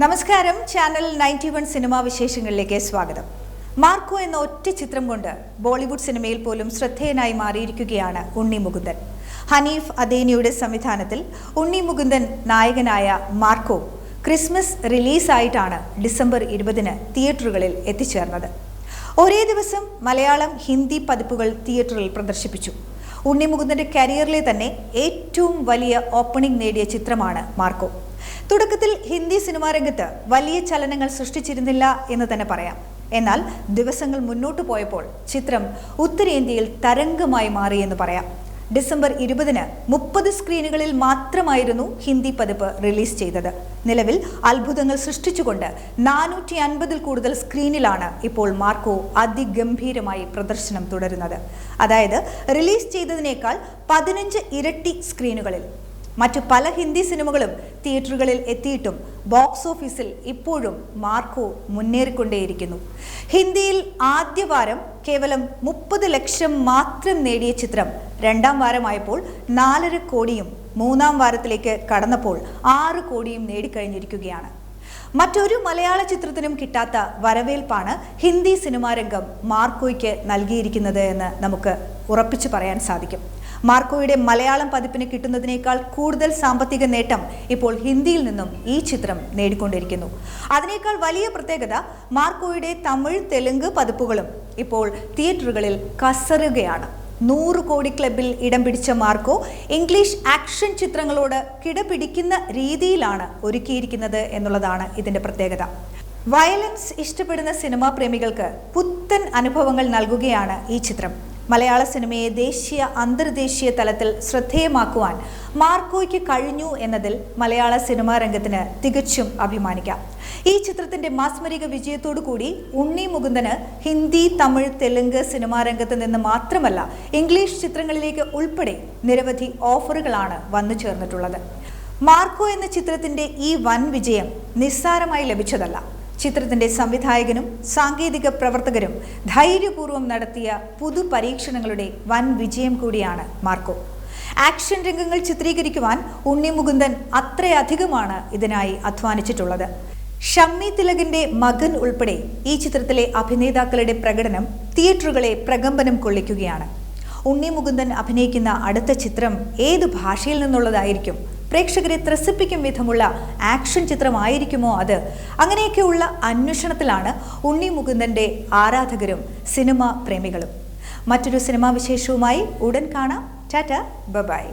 നമസ്കാരം channel ninety one cinema വിശേഷങ്ങളിലേക്ക് സ്വാഗതം. മാർക്കോ എന്ന ഒറ്റ ചിത്രം കൊണ്ട് ബോളിവുഡ് സിനിമയിൽ പോലും ശ്രദ്ധേയനായി മാറിയിരിക്കുകയാണ് ഉണ്ണി മുകുന്ദൻ. ഹനീഫ് അദേനിയുടെ സംവിധാനത്തിൽ ഉണ്ണി മുകുന്ദൻ നായകനായ മാർക്കോ ക്രിസ്മസ് റിലീസായിട്ടാണ് ഡിസംബർ ഇരുപതിന് തിയേറ്ററുകളിൽ എത്തിച്ചേർന്നത്. ഒരേ ദിവസം മലയാളം ഹിന്ദി പതിപ്പുകൾ തിയേറ്ററിൽ പ്രദർശിപ്പിച്ചു. ഉണ്ണി മുകുന്ദന്റെ കരിയറിലെ തന്നെ ഏറ്റവും വലിയ ഓപ്പണിംഗ് നേടിയ ചിത്രമാണ് മാർക്കോ. തുടക്കത്തിൽ ഹിന്ദി സിനിമാ രംഗത്ത് വലിയ ചലനങ്ങൾ സൃഷ്ടിച്ചിരുന്നില്ല എന്ന് തന്നെ പറയാം. എന്നാൽ ദിവസങ്ങൾ മുന്നോട്ടു പോയപ്പോൾ ചിത്രം ഉത്തരേന്ത്യയിൽ തരംഗമായി മാറി എന്ന് പറയാം. ഡിസംബർ ഇരുപതിന് മുപ്പത് സ്ക്രീനുകളിൽ മാത്രമായിരുന്നു ഹിന്ദി പതിപ്പ് റിലീസ് ചെയ്തത്. നിലവിൽ അത്ഭുതങ്ങൾ സൃഷ്ടിച്ചുകൊണ്ട് നാനൂറ്റി അൻപതിൽ കൂടുതൽ സ്ക്രീനിലാണ് ഇപ്പോൾ മാർക്കോ അതിഗംഭീരമായി പ്രദർശനം തുടരുന്നത്. അതായത് റിലീസ് ചെയ്തതിനേക്കാൾ പതിനഞ്ച് ഇരട്ടി സ്ക്രീനുകളിൽ. മറ്റു പല ഹിന്ദി സിനിമകളും തിയേറ്ററുകളിൽ എത്തിയിട്ടും ബോക്സ് ഓഫീസിൽ ഇപ്പോഴും മാർക്കോ മുന്നേറിക്കൊണ്ടേയിരിക്കുന്നു. ഹിന്ദിയിൽ ആദ്യ വാരം കേവലം മുപ്പത് ലക്ഷം മാത്രം നേടിയ ചിത്രം രണ്ടാം വാരമായപ്പോൾ നാലര കോടിയും മൂന്നാം വാരത്തിലേക്ക് കടന്നപ്പോൾ ആറ് കോടിയും നേടിക്കഴിഞ്ഞിരിക്കുകയാണ്. മറ്റൊരു മലയാള ചിത്രത്തിനും കിട്ടാത്ത വരവേൽപ്പാണ് ഹിന്ദി സിനിമാരംഗം മാർക്കോയ്ക്ക് നൽകിയിരിക്കുന്നത് എന്ന് നമുക്ക് ഉറപ്പിച്ചു പറയാൻ സാധിക്കും. മാർക്കോയുടെ മലയാളം പതിപ്പിന് കിട്ടുന്നതിനേക്കാൾ കൂടുതൽ സാമ്പത്തിക നേട്ടം ഇപ്പോൾ ഹിന്ദിയിൽ നിന്നും ഈ ചിത്രം നേടിക്കൊണ്ടിരിക്കുന്നു. അതിനേക്കാൾ വലിയ പ്രത്യേകത മാർക്കോയുടെ തമിഴ് തെലുങ്ക് പതിപ്പുകളും ഇപ്പോൾ തിയേറ്ററുകളിൽ കസറുകയാണ്. നൂറ് കോടി ക്ലബിൽ ഇടം പിടിച്ച മാർക്കോ ഇംഗ്ലീഷ് ആക്ഷൻ ചിത്രങ്ങളോട് കിടപിടിക്കുന്ന രീതിയിലാണ് ഒരുക്കിയിരിക്കുന്നത് എന്നുള്ളതാണ് ഇതിന്റെ പ്രത്യേകത. വയലൻസ് ഇഷ്ടപ്പെടുന്ന സിനിമാ പ്രേമികൾക്ക് പുത്തൻ അനുഭവങ്ങൾ നൽകുകയാണ് ഈ ചിത്രം. മലയാള സിനിമയെ ദേശീയ അന്തർദേശീയ തലത്തിൽ ശ്രദ്ധേയമാക്കുവാൻ മാർക്കോയ്ക്ക് കഴിഞ്ഞു എന്നതിൽ മലയാള സിനിമാ രംഗത്തിന് തികച്ചും അഭിമാനിക്കാം. ഈ ചിത്രത്തിന്റെ മാസ്മരിക വിജയത്തോടു കൂടി ഉണ്ണി മുകുന്ദന് ഹിന്ദി തമിഴ് തെലുങ്ക് സിനിമാ രംഗത്ത് നിന്ന് മാത്രമല്ല ഇംഗ്ലീഷ് ചിത്രങ്ങളിലേക്ക് ഉൾപ്പെടെ നിരവധി ഓഫറുകളാണ് വന്നു ചേർന്നിട്ടുള്ളത്. മാർക്കോ എന്ന ചിത്രത്തിന്റെ ഈ വൻ വിജയം നിസ്സാരമായി ലഭിച്ചതല്ല. ചിത്രത്തിന്റെ സംവിധായകനും സാങ്കേതിക പ്രവർത്തകരും ധൈര്യപൂർവം നടത്തിയ പുതു പരീക്ഷണങ്ങളുടെ വൻ വിജയം കൂടിയാണ് മാർക്കോ. ആക്ഷൻ രംഗങ്ങൾ ചിത്രീകരിക്കുവാൻ ഉണ്ണി മുകുന്ദൻ അത്രയധികമാണ് ഇതിനായി അധ്വാനിച്ചിട്ടുള്ളത്. ഷമ്മി തിലകിന്റെ മകൻ ഉൾപ്പെടെ ഈ ചിത്രത്തിലെ അഭിനേതാക്കളുടെ പ്രകടനം തിയേറ്ററുകളെ പ്രകമ്പനം കൊള്ളിക്കുകയാണ്. ഉണ്ണി മുകുന്ദൻ അഭിനയിക്കുന്ന അടുത്ത ചിത്രം ഏത് ഭാഷയിൽ നിന്നുള്ളതായിരിക്കും പ്രേക്ഷകരെ ത്രസിപ്പിക്കും വിധമുള്ള ആക്ഷൻ ചിത്രമായിരിക്കുമോ അത്? അങ്ങനെയൊക്കെയുള്ള അന്വേഷണത്തിലാണ് ഉണ്ണി മുകുന്ദന്റെ ആരാധകരും സിനിമാ പ്രേമികളും. മറ്റൊരു സിനിമാ വിശേഷവുമായി ഉടൻ കാണാം. ടാറ്റ ബബായ്